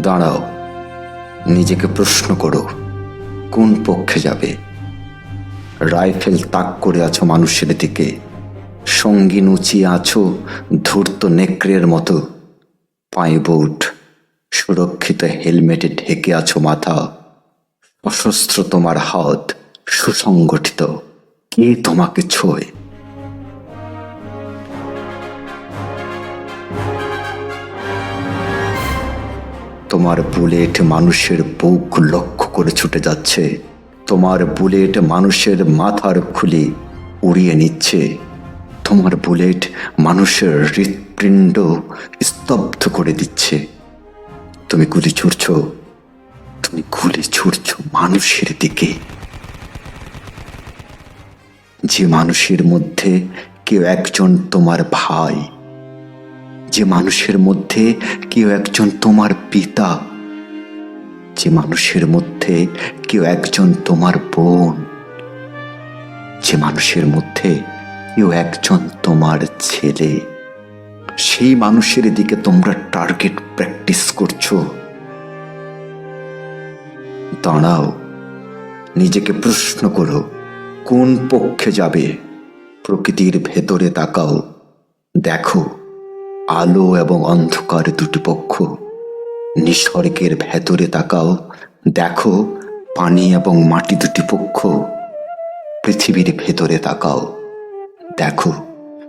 দাঁড়াও, নিজেকে প্রশ্ন করো, কোন পক্ষে যাবে? রাইফেল তাক করে আছো মানুষের দিকে, সঙ্গী উঁচিয়ে আছো ধূর্ত নেকড়ের মতো। পায়ে বুট সুরক্ষিত হেলমেটে ঢেকে আছো মাথা। অসস্ত্র তোমার হাত সুসংগঠিত। কে তোমাকে ছোয়? তোমার বুলেট মানুষের বুক লক্ষ্য করে ছুটে যাচ্ছে। তোমার বুলেট মানুষের মাথার খুলি উড়িয়ে নিচ্ছে। তোমার বুলেট মানুষের হৃৎপিণ্ড স্তব্ধ করে দিচ্ছে। তুমি গুলি ছুড়ছ, তুমি গুলি ছুড়ছ মানুষের দিকে। যে মানুষের মধ্যে কেউ একজন তোমার ভাই যে মানুষের মধ্যে কেউ একজন তোমার পিতা, যে মানুষের মধ্যে কেউ একজন তোমার বোন, যে মানুষের মধ্যে কেউ একজন তোমার ছেলে, সেই মানুষের দিকে তোমরা টার্গেট প্র্যাকটিস করছ। দাঁড়াও, নিজেকে প্রশ্ন করো, কোন পক্ষে যাবে? প্রকৃতির ভেতরে তাকাও, দেখো। আলো এবং অন্ধকার দুটি পক্ষ। নিসর্গের ভেতরে তাকাও, দেখো, পানি এবং মাটি দুটি পক্ষ। পৃথিবীর ভেতরে তাকাও, দেখো,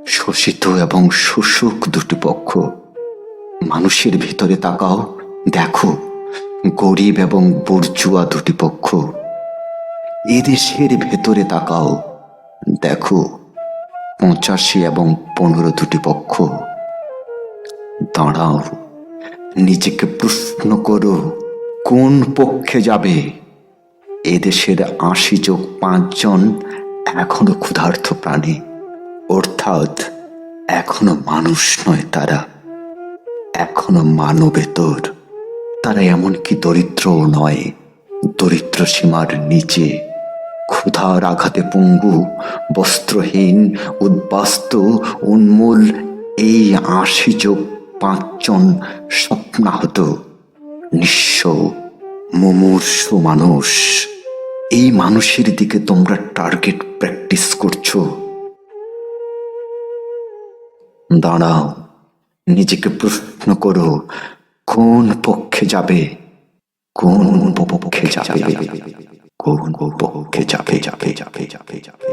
শোষিত এবং শোষক দুটি পক্ষ। মানুষের ভিতরে তাকাও, দেখো, গরিব এবং বর্জুয়া দুটি পক্ষ। এদেশের ভেতরে তাকাও, দেখো, পঁচাশি এবং পনেরো দুটি পক্ষ। দাঁড়াও। নিজেকে প্রশ্ন করো, কোন পক্ষে যাবে? এদেশের আশি যোগ পাঁচজন এখনও ক্ষুধার্ত প্রাণী, অর্থাৎ এখনও মানুষ নয় তারা। এখনও মানবেতর। তারা এমনকি দরিদ্রও নয়, দরিদ্র সীমার নিচে। ক্ষুধার আঘাতে পঙ্গু, বস্ত্রহীন, উদ্বাস্ত, উন্মূল এই আশি যোগ পাঁচজন স্বপ্নাহত, নিঃস্ব, মুমূর্ষু মানুষ। এই মানুষের দিকে তোমরা টার্গেট প্র্যাকটিস করছ। দাঁড়াও, নিজেকে প্রশ্ন করো, কোন পক্ষে যাবে? কোন পক্ষে যাবে? কোন পক্ষে যাবে? যাবে যাবে যাবে যাবে?